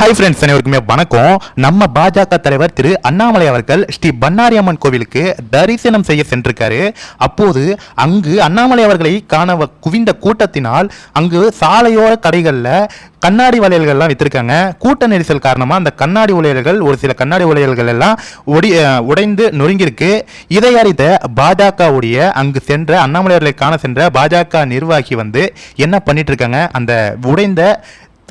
Hi friends அனைவருக்குமே வணக்கம். நம்ம பாஜக தலைவர் திரு அண்ணாமலை அவர்கள் ஸ்ரீ பண்ணாரி அம்மன் கோவிலுக்கு தரிசனம் செய்ய சென்றிருக்காரு. அப்போது அங்கு அண்ணாமலை அவர்களை காண வ- குவிந்த கூட்டத்தினால் அங்கு சாலையோர கடைகளில் கண்ணாடி வளையல்கள்லாம் வித்திருக்காங்க. கூட்ட நெரிசல் காரணமாக அந்த கண்ணாடி உலையல்கள் ஒரு சில கண்ணாடி உலையல்கள் எல்லாம் ஒடி உடைந்து நொறுங்கியிருக்கு. இதை அறிந்த பாஜகவுடைய அங்கு சென்ற அண்ணாமலை அவர்களை காண சென்ற பாஜக நிர்வாகி வந்து என்ன பண்ணிட்டு இருக்காங்க? அந்த உடைந்த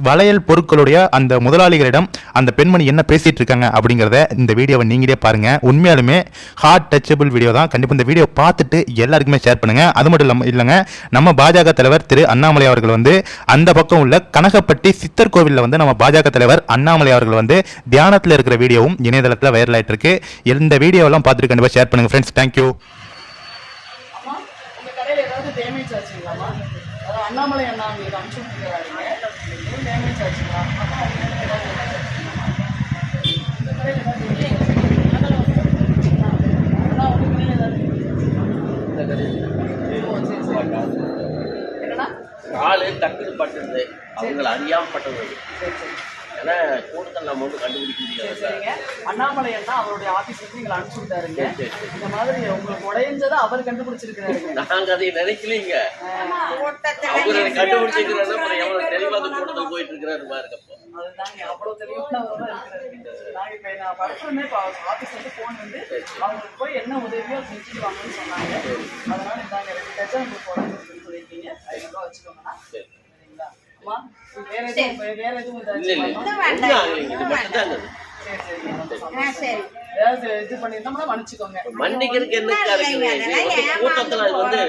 வளையல் பொருட்களுடைய அந்த முதலாளிகளிடம் அந்த பெண்மணி என்ன பேசிட்டு இருக்காங்க அப்படிங்கிறத இந்த வீடியோவை நீங்களே பாருங்க. உண்மையாலுமே ஹார்ட் டச்சபிள் வீடியோ தான். கண்டிப்பாக இந்த வீடியோ பார்த்துட்டு எல்லாருக்குமே ஷேர் பண்ணுங்க. அது மட்டும் இல்லாமல் இல்லைங்க நம்ம பாஜக தலைவர் திரு அண்ணாமலை அவர்கள் வந்து அந்த பக்கம் உள்ள கனகப்பட்டி சித்தர் கோவிலில் வந்து நம்ம பாஜக தலைவர் அண்ணாமலை அவர்கள் வந்து தியானத்தில் இருக்கிற வீடியோவும் இணையதளத்தில் வைரல் ஆயிட்டு இருக்கு. இந்த வீடியோவெல்லாம் பார்த்துட்டு கண்டிப்பாக ஷேர் பண்ணுங்க ஃப்ரெண்ட்ஸ் தேங்க்யூ அம்மா உங்க கடையில ஏதாவது டேமேஜ் ஆச்சுங்களாம்மா அதாவது அண்ணாமலை அண்ணா உங்களுக்கு அனுப்பிச்சு விட்டுருக்காருங்க எதுவும் டேமேஜ் ஆச்சுங்களா அம்மா உங்களுக்கு ஏதாவது damage ஆச்சுங்களாம்மா? உங்க கடையில ஏதாவது damage ஆச்சுங்களா? அண்ணா, உங்க கடையில ஏதாவது ஓ, சரி, சரி. என்னண்ணா காலு டக்குன்னு பட்டுருது அவங்கள அறியாம பட்டது ஏன்னா கூட்டத்தில் நம்ம ஒன்றும் கண்டுபிடிக்க முடியாது சரிங்க அண்ணாமலை அண்ணா அவருடைய ஆபீஸ் வந்து எங்களை அனுப்பிச்சு விட்டாருங்க. இந்த மாதிரி உங்களுக்கு உடையஞ்சதை அவர் கண்டுபிடிச்சிருக்கிறாருங்க நாங்க அதை நினைக்கலீங்க அவங்க கண்டுபிடிச்சிருக்கிறாரு அப்புறம் எவ்வளவு தெளிவா அந்த கூட்டத்தில் போயிட்டு இருக்கிறாரு பாருங்க அப்போ. அதுதாங்க அவ்வளவு தெளிவானவர் தான் இருக்கிறாரு. நான் இப்ப நான் படத்துலமே இப்போ ஆஃபீஸ் வந்து ஃபோன் வந்து அவங்களுக்கு போய் என்ன உதவியோ செஞ்சுட்டு வாங்கன்னு சொன்னாங்க. அதனால இந்தாங்க ரெண்டு டச்சா உங்களுக்கு உடம்பு இருக்குன்னு சொல்லியிருக்கீங்க. வச்சுக்கோங்கண்ணா. சரி. சரிங்களா? அம்மா வேற எதுவும் வேற எதுவும் சரி சரிங்க சரி. ஏதாவது இது பண்ணியிருந்தோம்னா மன்னிச்சுக்கோங்க. மன்னிக்கிறதுக்கு என்ன வந்து கூட்டத்தில் அது வந்து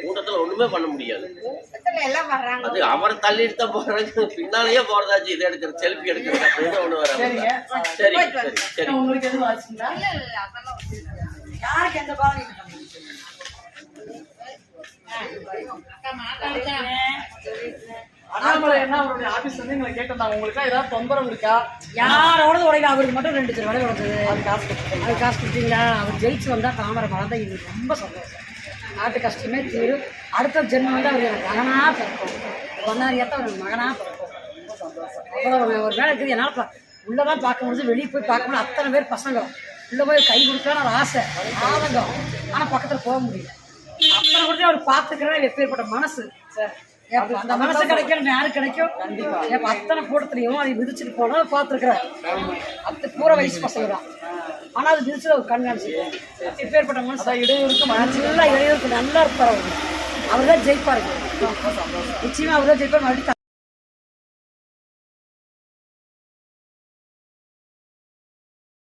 கூட்டத்தில் ஒண்ணுமே பண்ண முடியாது. கூட்டத்துல எல்லாம் வர்றாங்க. அது அவரை தள்ளிட்டு தான் போறாங்க பின்னாலேயே போறதாச்சு. இதை எடுக்கிற செல்ஃபி எடுக்கிறது அப்படின்னு ஒண்ணு வர சரிங்க. சரி சரி சரி. உங்களுக்கு எதுவும் ஆச்சுங்களா. யாருக்கு எந்த இல்லை. அக்கா மாட்டாளுக்கா. அண்ணாமலை என்ன அவருடைய ஆபீஸ் வந்து எங்களை கேட்டிருந்தாங்க. உங்களுக்கு ஏதாவது தொந்தரவு இருக்கா? யாரோட உடையில அவருக்கு மட்டும் ரெண்டு சில உடை உடஞ்சது அது காசு அது காசு கொடுத்தீங்களா? அவர் ஜெயிச்சு வந்தா தாமரை மரம் தான். எங்களுக்கு ரொம்ப சந்தோஷம். நாட்டு கஷ்டமே தீரும் அடுத்த ஜென்மம் வந்து அவர் எனக்கு மகனா பிறக்கும். ஒன்னாரியத்தான் அவருக்கு மகனா பிறக்கும். ரொம்ப சந்தோஷம். அவ்வளோ ஒரு வேலை இருக்குது. என்னால் உள்ளதான் பார்க்க முடியுது வெளியே போய் பார்க்க முடியும் அத்தனை பேர் பசங்க. உள்ள போய் கை கொடுக்கலான்னு ஒரு ஆசை. ஆதங்கம் ஆனால் பக்கத்தில் போக முடியல. அத்தனை கூட அவர் பார்த்துக்கிறேன். எப்பேற்பட்ட மனசு. சார் அந்த மனசு கிடைக்கும் யாரு கிடைக்கும்? ஏப்பா அத்தனை கூட்டத்துலயும் அதை விதிச்சுட்டு போனா பார்த்துருக்குறேன் அத்து பூர வயசு பசங்க தான். ஆனா அது விதிச்சு ஒரு கண்காணிச்சு எப்பேற்பட்ட மனசு. மன்னிச்சு நல்லா இடையூறுக்கு நல்லா இருப்பார் அவர். அவர் தான் ஜெயிப்பாரு நிச்சயமா அவர் தான் ஜெயிப்பார் மறுபடியும்